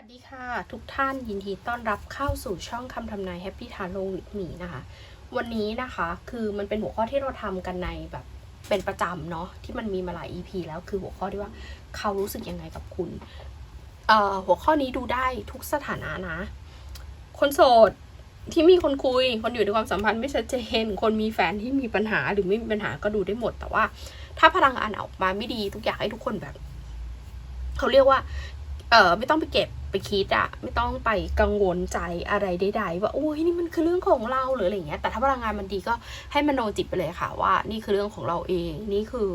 วัสดีค่ะ ทุกท่านยินดีต้อนรับเข้าสู่ช่องคำทำนาย Happy t a r o with me นะคะ วันนี้นะคะคือมันเป็นหัวข้อที่เราทำกันในแบบเป็นประจำเนาะที่มันมีมาหลาย EP แล้วคือหัวข้อที่ว่าเขารู้สึกยังไงกับคุณ เอ่อหัวข้อนี้ดูได้ทุกสถานะนะ คนโสดที่มีคนคุย คนอยู่ในความสัมพันธ์ไม่ชัดเจน คนมีแฟนที่มีปัญหาหรือไม่มีปัญหาก็ดูได้หมด แต่ว่า ถ้าพลังงานออกมาไม่ดีทุกอย่างให้ทุกคนแบบเขาเรียกว่าเออไม่ต้องไปเก็บ ไปคิดอะไม่ต้องไปกังวลใจอะไรใดๆว่าโอ้ยนี่มันคือเรื่องของเราหรืออะไรเงี้ยแต่ถ้าพลังงานมันดีก็ให้มโนจิตไปเลยค่ะว่า นี่คือเรื่องของเราเองนี่คือ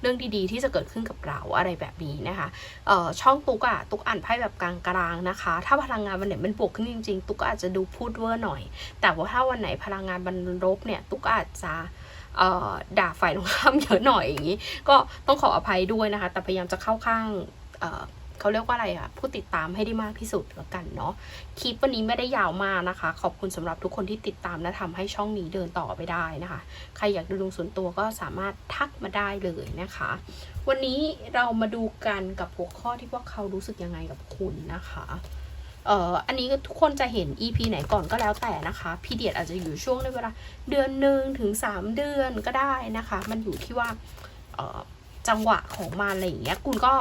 เรื่องดีๆ ที่จะเกิดขึ้นกับเราอะไรแบบนี้นะคะเอ่อช่องตุ๊กอะตุ๊กอ่านไพ่แบบกลางๆนะคะ ถ้าพลังงานวันไหนมันบวกขึ้นจริง ๆ ตุ๊กอาจจะดูพูดเวอร์หน่อย แต่ว่าถ้าวันไหนพลังงานมันลบเนี่ย ตุ๊กอาจจะด่าฝ่ายตรงข้ามเยอะหน่อยอย่างนี้ ก็ต้องขออภัยด้วยนะคะ แต่พยายามจะเข้าข้าง เขาเรียกว่าอะไรอะผู้ติดตามให้ได้มากที่สุดแล้วกันเนาะคลิปวันนี้ไม่ได้ยาวมากนะคะ ขอบคุณสำหรับทุกคนที่ติดตามและทำให้ช่องนี้เดินต่อไปได้นะคะ ใครอยากดูดวงส่วนตัวก็สามารถทักมาได้เลยนะคะ วันนี้เรามาดูกันกับหัวข้อที่พว่าเขารู้สึกยังไงกับคุณนะคะเอ่ออันนี้ทุกคนจะเห็น EP ไหนก่อนก็แล้วแต่นะคะพีเดียดอาจจะอยู่ช่วงในเวลาเดือนหนึ่งถึงสามเดือนก็ได้นะคะ มันอยู่ที่ว่าจังหวะของมันอะไรอย่างเงี้ยคุณก็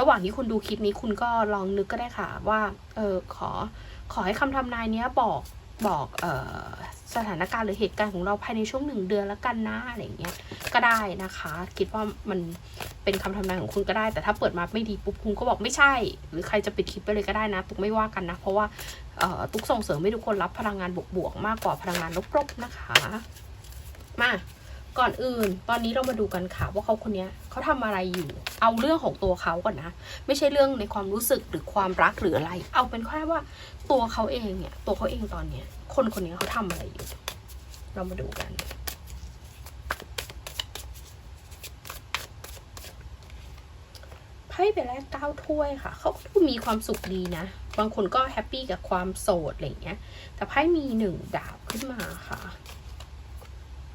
ระหว่างที่คุณดูคลิปนี้คุณก็ลองนึกก็ได้ค่ะว่าเออขอขอให้คำทำนายเนี้ยบอกบอกเอ่อสถานการณ์หรือเหตุการณ์ของเราภายในช่วงหนึ่งเดือนล้วกันนะอะไรอย่างเงี้ยก็ได้นะคะ คิดว่ามันเป็นคำทำนายของคุณก็ได้ แต่ถ้าเปิดมาไม่ดีปุ๊บคุณก็บอกไม่ใช่ หรือใครจะปิดคลิปไปเลยก็ได้นะ ตุกไม่ว่ากันนะ เพราะว่าเอ่อตุกส่งเสริมให้ทุกคนรับพลังงานบวกๆมากกว่าพลังงานลบๆนะคะ มา ก่อนอื่น ตอนนี้เรามาดูกันค่ะว่าเขาคนนี้เขาทำอะไรอยู่ เอาเรื่องของตัวเขาก่อนนะ ไม่ใช่เรื่องในความรู้สึกหรือความรักหรืออะไร เอาเป็นแค่ว่าตัวเขาเองเนี่ย ตัวเขาเองตอนเนี้ย คนคนนี้เขาทำอะไรอยู่ เรามาดูกันไพ่ไปแรกเก้าถ้วยค่ะ เขาก็ดูมีความสุขดีนะ บางคนก็แฮปปี้กับความโสดอะไรอย่างเงี้ย แต่ไพ่มีหนึ่งดาบขึ้นมาค่ะ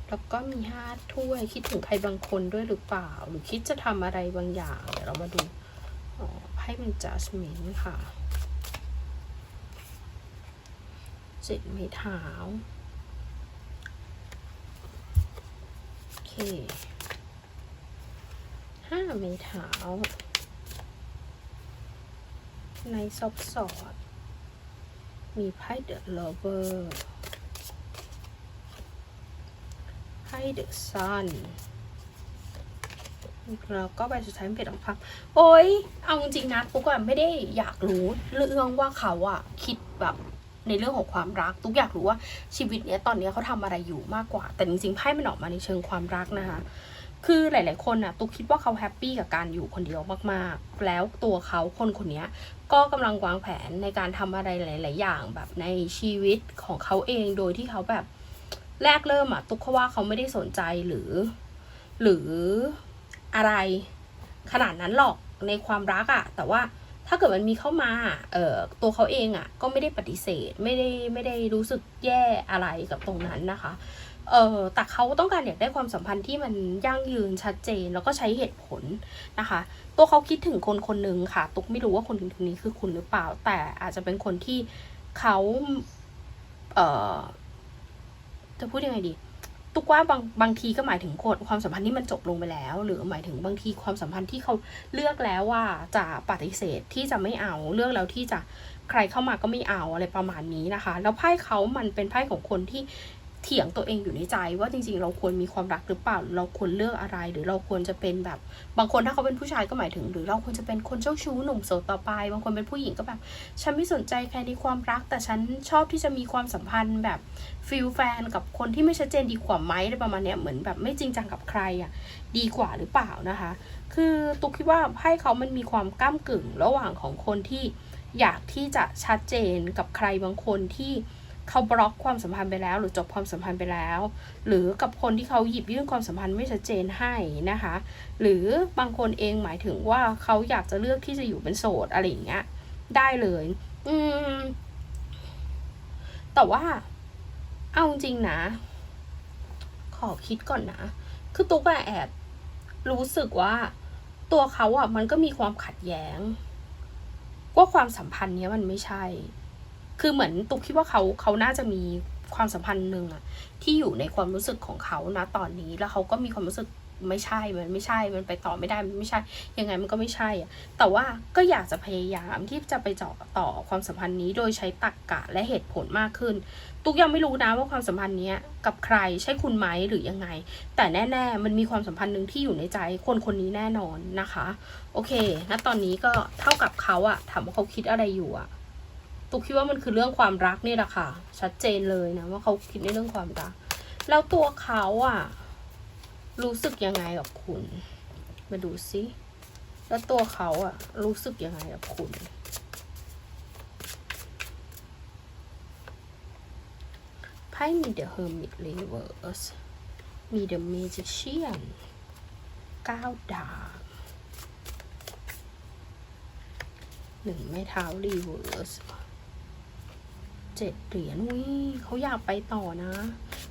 แล้วก็มีห้าถ้วยคิดถึงใครบางคนด้วยหรือเปล่า หรือคิดจะทำอะไรบางอย่าง เดี๋ยวเรามาดูไพ่เป็นจัสมินค่ะเจ็ดไม้เท้าโอเคห้าไม้เท้าในซอบสอด มีไพ่เดอะลเวอร์ ไพ่เดอะซันแล้วก็ใบสุดท้ายเป็นของพับโอ๊ยเอาจริงๆนะตุ๊กอะไม่ได้อยากรู้เรื่องว่าเขาอะคิดแบบในเรื่องของความรักตุ๊กอยากรู้ว่าชีวิตเนี้ยตอนเนี้ยเขาทำอะไรอยู่มากกว่า แต่จริงๆไพ่มันออกมาในเชิงความรักนะคะ คือหลาย ๆ คนน่ะตุ๊กคิดว่าเขาแฮปปี้กับการอยู่คนเดียวมากๆ แล้วตัวเขาคนคนเนี้ยก็กำลังวางแผนในการทำอะไรหลาย ๆ อย่างแบบในชีวิตของเขาเองโดยที่เขาแบบ แรกเริ่มอะตุ๊กเขาว่าเขาไม่ได้สนใจหรือ หรืออะไรขนาดนั้นหรอกในความรักอะแต่ว่าถ้าเกิดมันมีเข้ามา เอ่อ ตัวเขาเองอะก็ไม่ได้ปฏิเสธ ไม่ได้ ไม่ได้รู้สึกแย่อะไรกับตรงนั้นนะคะ เออแต่เขาต้องการอยากได้ความสัมพันธ์ที่มันยั่งยืนชัดเจน แล้วก็ใช้เหตุผลนะคะ ตัวเขาคิดถึงคนคนหนึ่งค่ะ ตุ๊กไม่รู้ว่าคนคนนี้คือคุณหรือเปล่า แต่อาจจะเป็นคนที่เขา เอ่อ จะพูดยังไงดี ตุกว่าบางบางทีก็หมายถึงคนความสัมพันธ์ที่มันจบลงไปแล้ว หรือหมายถึงบางทีความสัมพันธ์ที่เขาเลือกแล้วว่าจะปฏิเสธที่จะไม่เอาเลือกแล้วที่จะใครเข้ามาก็ไม่เอาอะไรประมาณนี้นะคะ แล้วไพ่เขามันเป็นไพ่ของคนที่ เถียงตัวเองอยู่ในใจว่าจริงๆ เราควรมีความรักหรือเปล่า เราควรเลือกอะไรหรือเราควรจะเป็นแบบ บางคนถ้าเขาเป็นผู้ชายก็หมายถึง หรือเราควรจะเป็นคนเจ้าชู้หนุ่มโสดต่อไป บางคนเป็นผู้หญิงก็แบบ ฉันไม่สนใจใครในความรัก แต่ฉันชอบที่จะมีความสัมพันธ์แบบฟิลแฟนกับคนที่ไม่ชัดเจนดีกว่าไหมอะไรประมาณเนี้ยเหมือนแบบไม่จริงจังกับใครอะดีกว่าหรือเปล่านะคะ คือตุกคิดว่าไพ่เขามันมีความก้ามกึ่งระหว่างของคนที่อยากที่จะชัดเจนกับใครบางคนที่ เขาบล็อกความสัมพันธ์ไปแล้ว หรือจบความสัมพันธ์ไปแล้ว หรือกับคนที่เขาหยิบยื่นความสัมพันธ์ไม่ชัดเจนให้นะคะ หรือบางคนเองหมายถึงว่าเขาอยากจะเลือกที่จะอยู่เป็นโสดอะไรอย่างเงี้ยได้เลย อืม แต่ว่า เอาจริงนะ ขอคิดก่อนนะ คือตุ๊กแอบรู้สึกว่า ตัวเขาอะมันก็มีความขัดแย้ง ว่าความสัมพันธ์เนี้ยมันไม่ใช่ คือเหมือนตุ๊กคิดว่าเขาเขาน่าจะมีความสัมพันธ์หนึ่งอะที่อยู่ในความรู้สึกของเขานะตอนนี้แล้วเขาก็มีความรู้สึกไม่ใช่ มันไม่ใช่ มันไปต่อไม่ได้ มันไม่ใช่ ยังไงมันก็ไม่ใช่อะแต่ว่าก็อยากจะพยายามที่จะไปเจาะต่อความสัมพันธ์นี้โดยใช้ตรรกกะและเหตุผลมากขึ้น ตุ๊กยังไม่รู้นะว่าความสัมพันธ์นี้กับใครใช่คุณไหมหรือยังไง แต่แน่ ๆ มันมีความสัมพันธ์หนึ่งที่อยู่ในใจคนคนนี้แน่นอนนะคะ โอเค ณ ตอนนี้ก็เท่ากับเขาอะถามว่าเขาคิดอะไรอยู่อะ ตุ๊กคิดว่ามันคือเรื่องความรักนี่แหละค่ะ ชัดเจนเลยนะว่าเขาคิดในเรื่องความรัก แล้วตัวเขาอะรู้สึกยังไงกับคุณ มาดูซิแล้วตัวเขาอะรู้สึกยังไงกับคุณ ไพ่มี The Hermit Reverse มี The Magician ก้าวดาบหนึ่งไม้เท้า Reverse เจ็ดเหรียญอุ้ยเขาอยากไปต่อนะ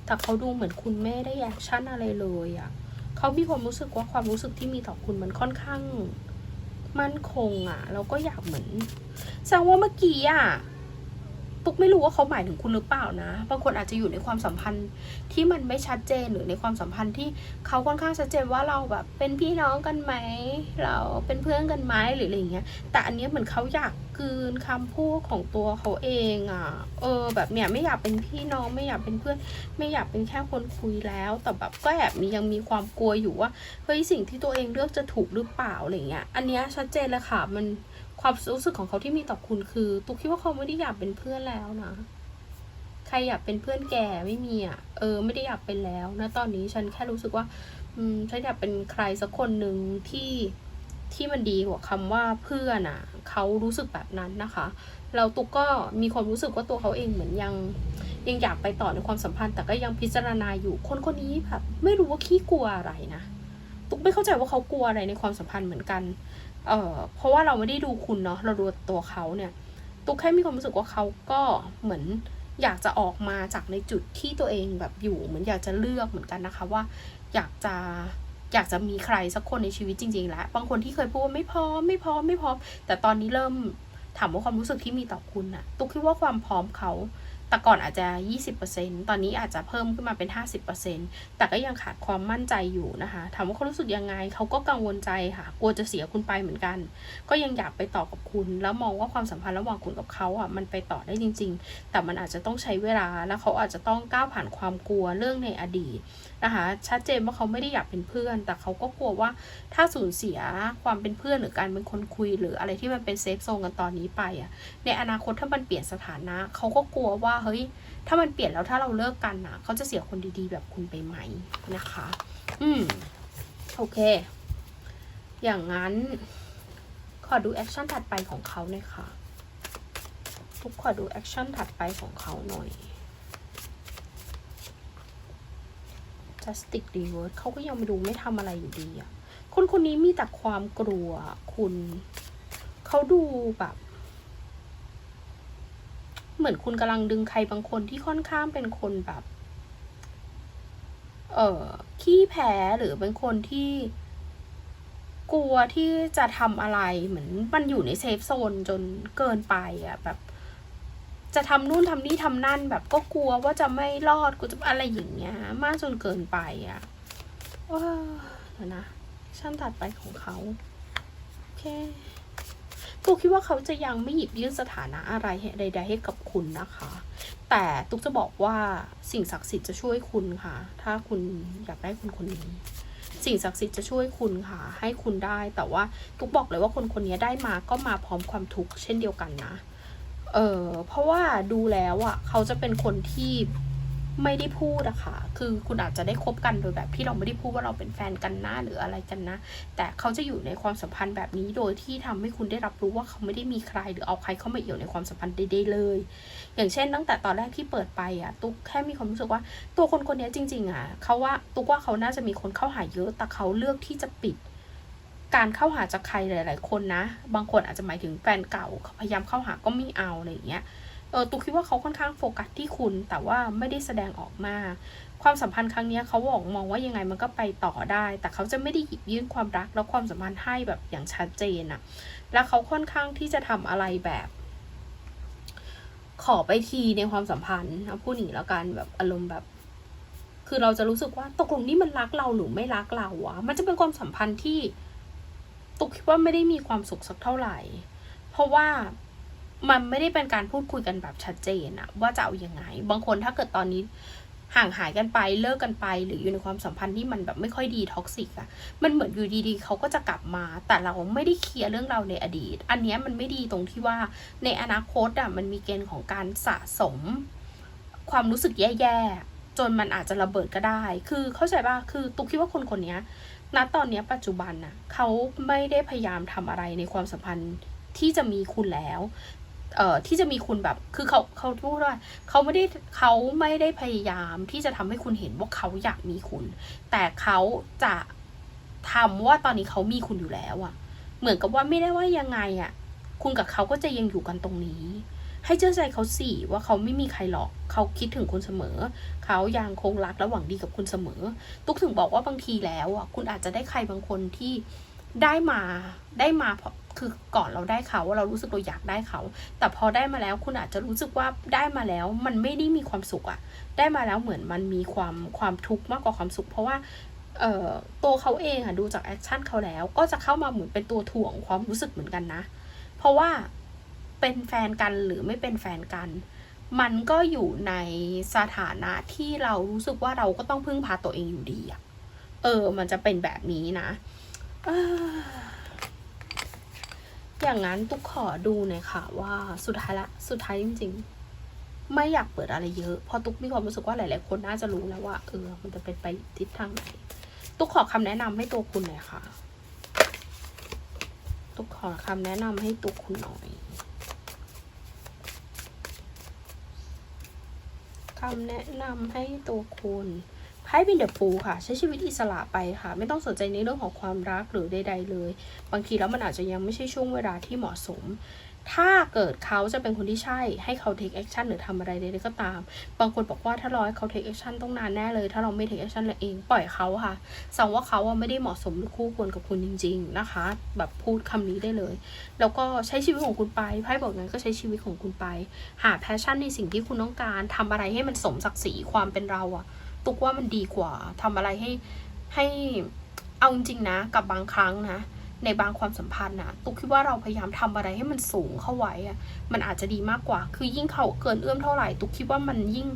แต่เขาดูเหมือนคุณไม่ได้แอคชั่นอะไรเลยอะ่ะเขามีความรู้สึกว่าความรู้สึกที่มีต่อคุณมันค่อนข้างมั่นคงอะ่ะ แล้วก็อยากเหมือนแสดงว่าเมื่อกี้อะ่ะ ตุกไม่รู้ว่าเขาหมายถึงคุณหรือเปล่านะ บางคนอาจจะอยู่ในความสัมพันธ์ที่มันไม่ชัดเจนหรือในความสัมพันธ์ที่เขาค่อนข้างชัดเจนว่าเราแบบ เป็นพี่น้องกันไหม เราเป็นเพื่อนกันไหมหรืออะไรอย่างเงี้ย แต่อันเนี้ยเหมือนเขาอยากกืนคำพูดของตัวเขาเองอะ่ะ เออ แบบเนี้ยไม่อยากเป็นพี่น้องไม่อยากเป็นเพื่อน ไม่อยากเป็นแค่คนคุยแล้ว แต่แบบก็แอบมียังมีความกลัวอยู่ว่าเฮ้ยสิ่งที่ตัวเองเลือกจะถูกหรือเปล่าอะไรเงี้ย อันเนี้ยชัดเจนเลยค่ะมัน ความรู้สึกของเขาที่มีต่อคุณคือตุกคิดว่าเขาไม่ได้อยากเป็นเพื่อนแล้วนะ ใครอยากเป็นเพื่อนแกไม่มีอะ เออ ไม่ได้อยากเป็นแล้วนะตอนนี้ฉันแค่รู้สึกว่า อืมฉันอยากเป็นใครสักคนหนึ่งที่ที่มันดีกว่าคำว่าเพื่อนอะ เขารู้สึกแบบนั้นนะคะแล้วตุกก็มีความรู้สึกว่าตัวเขาเองเหมือนยังยังอยากไปต่อในความสัมพันธ์ แต่ก็ยังพิจารณาอยู่คนคนนี้แบบไม่รู้ว่าขี้กลัวอะไรนะตุกไม่เข้าใจว่าเขากลัวอะไรในความสัมพันธ์เหมือนกัน เอ่อเพราะว่าเราไม่ได้ดูคุณเนาะเราดูตัวเขาเนี่ยตุ๊กแค่มีความรู้สึกว่าเขาก็เหมือนอยากจะออกมาจากในจุดที่ตัวเองแบบอยู่เหมือนอยากจะเลือกเหมือนกันนะคะว่า อยากจะอยากจะมีใครสักคนในชีวิตจริงๆแล้วบางคนที่เคยพูดว่าไม่พร้อมไม่พร้อมไม่พร้อม แต่ตอนนี้เริ่มถามว่าความรู้สึกที่มีต่อคุณอะตุ๊กคิดว่าความพร้อมเขา แต่ก่อนอาจจะ 20%ตอนนี้อาจจะเพิ่มขึ้นมาเป็น 50%แต่ก็ยังขาดความมั่นใจอยู่นะคะถามว่าเขารู้สึกยังไงเขาก็กังวลใจค่ะ กลัวจะเสียคุณไปเหมือนกัน ก็ยังอยากไปต่อกับคุณ แล้วมองว่าความสัมพันธ์ระหว่างคุณกับเขาอะมันไปต่อได้จริง ๆ แต่มันอาจจะต้องใช้เวลาแล้วเขาอาจจะต้องก้าวผ่านความกลัวเรื่องในอดีตนะคะชัดเจนว่าเขาไม่ได้อยากเป็นเพื่อน แต่เขาก็กลัวว่าถ้าสูญเสียความเป็นเพื่อนหรือการเป็นคนคุย หรืออะไรที่มันเป็นเซฟโซนกันตอนนี้ไปอะในอนาคตถ้ามันเปลี่ยนสถานะเขาก็กลัวว่าเฮ้ยถ้ามันเปลี่ยนแล้วถ้าเราเลิกกันนะเขาจะเสียคนดีๆ แบบคุณไปไหมนะคะ อืมโอเค อย่างนั้น ขอดูแอคชั่นถัดไปของเขาหน่อยค่ะทุกขอดูแอคชั่นถัดไปของเขาหน่อย Justice Reverse เขาก็ยังไม่ดูไม่ทำอะไรอยู่ดีอะคนคนนี้มีแต่ความกลัวคุณเขาดูแบบ เหมือนคุณกำลังดึงใครบางคนที่ค่อนข้างเป็นคนแบบ เออขี้แพ้หรือเป็นคนที่กลัวที่จะทำอะไรเหมือนมันอยู่ในเซฟโซนจนเกินไปอะแบบ จะทำนู่นทำนี่ทำนั่นแบบก็กลัวว่าจะไม่รอดกูจะอะไรอย่างเงี้ย มากจนเกินไปอะ่ะว้าเดี๋ยวนะชั้นถัดไปของเขาโอเคตุกคิดว่าเขาจะยังไม่หยิบยื่นสถานะอะไรใดๆให้กับคุณนะคะ แต่ตุกจะบอกว่าสิ่งศักดิ์สิทธิ์จะช่วยคุณค่ะ ถ้าคุณอยากได้คนคนนี้ สิ่งศักดิ์สิทธิ์จะช่วยคุณค่ะ ให้คุณได้ แต่ว่าตุกบอกเลยว่าคนคนนี้ได้มาก็มาพร้อมความทุกข์เช่นเดียวกันนะ เออเพราะว่าดูแล้วอะ่ะ เขาจะเป็นคนที่ไม่ได้พูดอะค่ะ คือคุณอาจจะได้คบกันโดยแบบที่เราไม่ได้พูดว่าเราเป็นแฟนกันนะหรืออะไรกันนะ แต่เขาจะอยู่ในความสัมพันธ์แบบนี้โดยที่ทำให้คุณได้รับรู้ว่าเขาไม่ได้มีใคร หรือเอาใครเข้ามาเอี่ยวในความสัมพันธ์ใดๆเลย อย่างเช่น ตั้งแต่ตอนแรกที่เปิดไปอะตุ๊กแค่มีความรู้สึกว่า ตัวคนคนนี้จริง ๆอะเขาว่าตุ๊กว่าเขาน่าจะมีคนเข้าหาเยอะ แต่เขาเลือกที่จะปิด การเข้าหาจากใครหลาย ๆ คนนะ บางคนอาจจะหมายถึงแฟนเก่าพยายามเข้าหาก็ไม่เอาอะไรอย่างเงี้ยเออตุ๊กคิดว่าเขาค่อนข้างโฟกัสที่คุณแต่ว่าไม่ได้แสดงออกมาความสัมพันธ์ครั้งนี้เขาบอกมองว่ายังไงมันก็ไปต่อได้ แต่เขาจะไม่ได้หยิบยื่นความรัก แล้วความสัมพันธ์ให้แบบอย่างชัดเจนอะแล้วเขาค่อนข้างที่จะทำอะไรแบบ ขอไปทีในความสัมพันธ์เอาพูดอย่างนี้แล้วกันแบบอารมณ์แบบ คือเราจะรู้สึกว่าตกลงนี่มันรักเราหรือไม่รักเราวะมันจะเป็นความสัมพันธ์ที่ ตุกคิดว่าไม่ได้มีความสุขสักเท่าไหร่ เพราะว่ามันไม่ได้เป็นการพูดคุยกันแบบชัดเจนอะว่าจะเอาอยัางไง บางคนถ้าเกิดตอนนี้ห่างหายกันไปเลิกกันไป หรืออยู่ในความสัมพันธ์ที่มันแบบไม่ค่อยดีท็อกซิกอะมันเหมือนอยู่ดีๆเขาก็จะกลับมา แต่เราไม่ได้เคลียร์เรื่องเราในอดีต อันเนี้ยมันไม่ดีตรงที่ว่าในอนาคตอะมันมีเกณฑ์ของการสะสม ความรู้สึกแย่ๆ จนมันอาจจะระเบิดก็ได้ คือเข้าใจป่ะ คือตุ๊กคิดว่าคนคนนี้ณตอนนี้ปัจจุบันน่ะเขาไม่ได้พยายามทำอะไรในความสัมพันธ์ที่จะมีคุณแล้ว เอ่อ ที่จะมีคุณแบบ คือเขาเขาพูดว่าเขาไม่ได้เขาไม่ได้พยายามที่จะทำให้คุณเห็นว่าเขาอยากมีคุณ แต่เขาจะทำว่าตอนนี้เขามีคุณอยู่แล้วอะเหมือนกับว่าไม่ได้ว่ายังไงอะคุณกับเขาก็จะยังอยู่กันตรงนี้ ให้เชื่อใจเขาสิว่าเขาไม่มีใครหรอก เขาคิดถึงคุณเสมอ เขายังคงรักและหวังดีกับคุณเสมอ ตุ๊กถึงบอกว่าบางทีแล้วอะคุณอาจจะได้ใครบางคนที่ได้มาได้มาเพราะคือก่อนเราได้เขาเรารู้สึกเราอยากได้เขา แต่พอได้มาแล้วคุณอาจจะรู้สึกว่าได้มาแล้วมันไม่ได้มีความสุขอะได้มาแล้วเหมือนมันมีความความทุกข์มากกว่าความสุข เพราะว่าเอ่อตัวเขาเองอะดูจากแอคชั่นเขาแล้ว ก็จะเข้ามาเหมือนเป็นตัวถ่วงความรู้สึกเหมือนกันนะ เพราะว่า เป็นแฟนกันหรือไม่เป็นแฟนกัน มันก็อยู่ในสถานะที่เรารู้สึกว่าเราก็ต้องพึ่งพาตัวเองอยู่ดีอะเออ มันจะเป็นแบบนี้นะอย่างนั้นตุ๊กขอดูหน่อยค่ะ ว่าสุดท้ายละ สุดท้ายจริง ๆ ไม่อยากเปิดอะไรเยอะเพราะตุ๊กมีความรู้สึกว่าหลาย ๆ คนน่าจะรู้แล้วว่าเออ มันจะเป็นไปทิศทางไหนตุ๊กขอคำแนะนำให้ตัวคุณหน่อยค่ะ ตุ๊กขอคำแนะนำให้ตัวคุณหน่อย คำแนะนำให้ตัวคุณไพ่เป็นเดอะฟูค่ะ ใช้ชีวิตอิสระไปค่ะ ไม่ต้องสนใจในเรื่องของความรักหรือใด ๆ เลย บางทีแล้วมันอาจจะยังไม่ใช่ช่วงเวลาที่เหมาะสม ถ้าเกิดเขาจะเป็นคนที่ใช่ให้เขา take action หรือทำอะไรใดๆก็ตาม บางคนบอกว่าถ้ารอให้เขา take action ต้องนานแน่เลย ถ้าเราไม่ take action เลยเองปล่อยเขาค่ะสังว่าเขาอะไม่ได้เหมาะสมหรือคู่ควรกับคุณจริง ๆนะคะ แบบพูดคำนี้ได้เลย แล้วก็ใช้ชีวิตของคุณไปไพ่บอกงั้นก็ใช้ชีวิตของคุณไป หาแพชชั่นในสิ่งที่คุณต้องการทำอะไรให้มันสมศักดิ์ศรีความเป็นเราอะตุกว่ามันดีกว่าทำอะไรให้ให้เอาจริงนะกับบางครั้งนะ ในบางความสัมพันธ์นะตุกคิดว่าเราพยายามทำอะไรให้มันสูงเข้าไว้อะมันอาจจะดีมากกว่า คือยิ่งเขาเกินเอื้อมเท่าไหร่ ตุกคิดว่ามันยิ่ง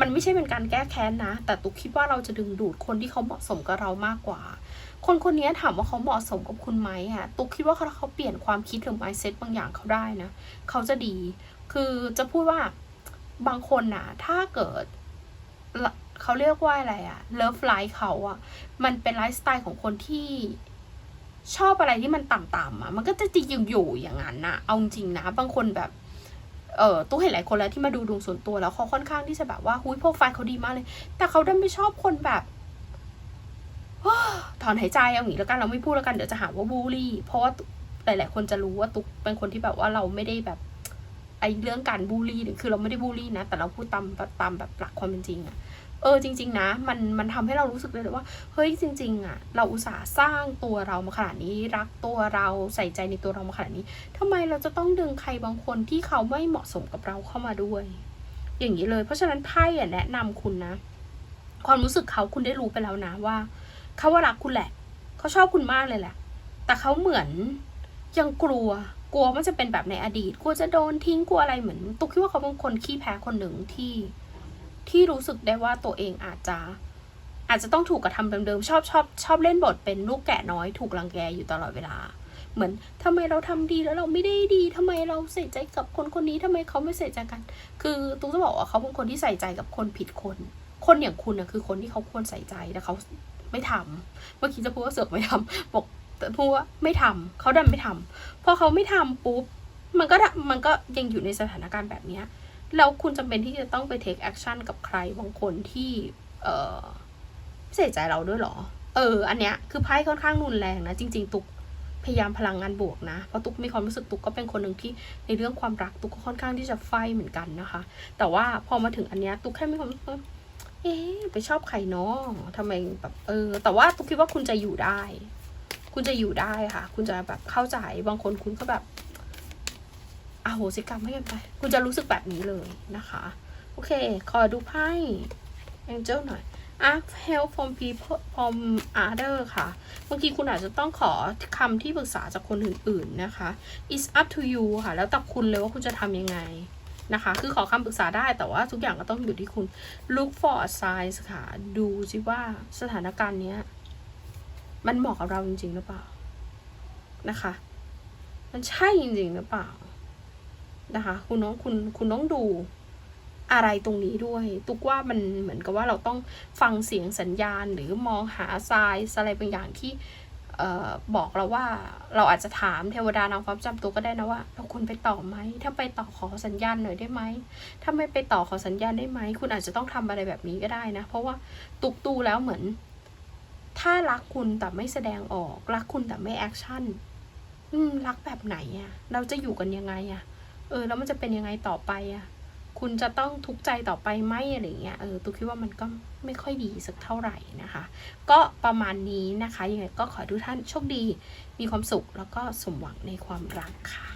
มันไม่ใช่เป็นการแก้แค้นนะ แต่ตุกคิดว่าเราจะดึงดูดคนที่เขาเหมาะสมกับเรามากกว่า คนคนนี้ถามว่าเขาเหมาะสมกับคุณไหมอะตุกคิดว่าเขาเขาเปลี่ยนความคิดหรือ mindset บางอย่างเขาได้นะ เขาจะดี คือจะพูดว่าบางคนนะถ้าเกิดเขาเรียกว่าอะไรอะเลิฟไลฟ์เขาอะมันเป็นไลฟ์สไตล์ของคนที่ ชอบอะไรที่มันต่ำๆอะมันก็จะจริงอยู่อย่างนั้นนะเอาจริงนะ บางคนแบบ เออตู้เห็นหลายคนแล้วที่มาดูดวงส่วนตัวแล้วเขาค่อนข้างที่จะแบบว่าหุ้ยโปรไฟล์เขาดีมากเลย แต่เขาดันไม่ชอบคนแบบถอนหายใจเอาอย่างนี้แล้วกันเราไม่พูดแล้วกันเดี๋ยวจะหาว่าบูลลี่ เพราะว่าหลาย ๆ คนจะรู้ว่าตุ๊กเป็นคนที่แบบว่าเราไม่ได้แบบไอเรื่องการบูลลี่คือเราไม่ได้บูลลี่นะ แต่เราพูดตามตามแบบหลักความเป็นจริงอะ เออจริง ๆ นะ มันมันทำให้เรารู้สึกเลยว่า เฮ้ยจริง ๆ อะ เราอุตส่าห์สร้างตัวเรามาขนาดนี้ รักตัวเราใส่ใจในตัวเรามาขนาดนี้ทำไมเราจะต้องดึงใครบางคนที่เขาไม่เหมาะสมกับเราเข้ามาด้วย อย่างนี้เลย เพราะฉะนั้นไพ่อะแนะนำคุณนะ ความรู้สึกเขาคุณได้รู้ไปแล้วนะว่าเขาว่ารักคุณแหละ เขาชอบคุณมากเลยแหละ แต่เขาเหมือนยังกลัวกลัวมันจะเป็นแบบในอดีต กลัวจะโดนทิ้งกลัวอะไรเหมือน ตุกคิดว่าเขาเป็นคนขี้แพ้คนหนึ่งที่ ที่รู้สึกได้ว่าตัวเองอาจจะ อาจจะต้องถูกกระทำเดิมๆชอบชอบชอบเล่นบทเป็นลูกแกะน้อยถูกรังแกอยู่ตลอดเวลา เหมือนทำไมเราทำดีแล้วเราไม่ได้ดีทำไมเราใส่ใจกับคนคนนี้ทำไมเขาไม่ใส่ใจกัน คือตุ๊กจะบอกว่าเขาเป็นคนที่ใส่ใจกับคนผิดคน คนอย่างคุณนะคือคนที่เขาควรใส่ใจแต่เขาไม่ทำเมื่อกี้จะพูดว่าเสือกไม่ทำบอกแต่พูดว่าไม่ทำเขาดันไม่ทำพอเขาไม่ทำปุ๊บมันก็มันก็ยังอยู่ในสถานการณ์แบบเนี้ย แล้วคุณจำเป็นที่จะต้องไป take action กับใครบางคนที่เออไม่ใส่ใจเราด้วยหรอ เออ อันเนี้ยคือไพ่ค่อนข้างรุนแรงนะ จริง ๆ ตุกพยายามพลังงานบวกนะ เพราะตุกมีความรู้สึกตุกก็เป็นคนหนึ่งที่ในเรื่องความรักตุกก็ค่อนข้างที่จะไฟเหมือนกันนะคะ แต่ว่าพอมาถึงอันเนี้ยตุกแค่มีความรู้สึกเอ๊ไปชอบใครเนาะทำไมแบบเออ แต่ว่าตุกคิดว่าคุณจะอยู่ได้ คุณจะอยู่ได้ค่ะ คุณจะแบบเข้าใจบางคนคุณก็แบบ อโหสิกรรมให้กันไป คุณจะรู้สึกแบบนี้เลยนะคะ โอเค ขอดูไพ่ Angel หน่อย ask help from people from other ค่ะ บางทีคุณอาจจะต้องขอคำที่ปรึกษาจากคนอื่นๆนะคะ it's up to you ค่ะ แล้วแต่คุณเลยว่าคุณจะทำยังไงนะคะ คือขอคำปรึกษาได้แต่ว่าทุกอย่างก็ต้องอยู่ที่คุณ look for signs ค่ะ ดูสิว่าสถานการณ์เนี้ย มันเหมาะกับเราจริงๆหรือเปล่านะคะ มันใช่จริงๆหรือเปล่า นะคะ คุณน้องคุณคุณต้องดูอะไรตรงนี้ด้วย ตุกว่ามันเหมือนกับว่าเราต้องฟังเสียงสัญญาณ หรือมองหาทรายอะไรบางอย่างที่เออบอกเราว่าเราอาจจะถามเทวดานางฟ้าประจำตัวก็ได้นะว่า เราควรไปต่อไหมถ้าไปต่อขอสัญญาณหน่อยได้ไหมถ้าไม่ไปต่อขอสัญญาณได้ไหมคุณอาจจะต้องทำอะไรแบบนี้ก็ได้นะ เพราะว่าตุกตูแล้วเหมือน ถ้ารักคุณแต่ไม่แสดงออก รักคุณแต่ไม่แอคชั่นรักแบบไหนอะเราจะอยู่กันยังไงอะ เออ แล้วมันจะเป็นยังไงต่อไปอะคุณจะต้องทุกข์ใจต่อไปไหมอะไรเงี้ย เออ ตุกคิดว่ามันก็ไม่ค่อยดีสักเท่าไหร่นะคะ ก็ประมาณนี้นะคะ ยังไงก็ขอทุกท่านโชคดี มีความสุข แล้วก็สมหวังในความรักค่ะ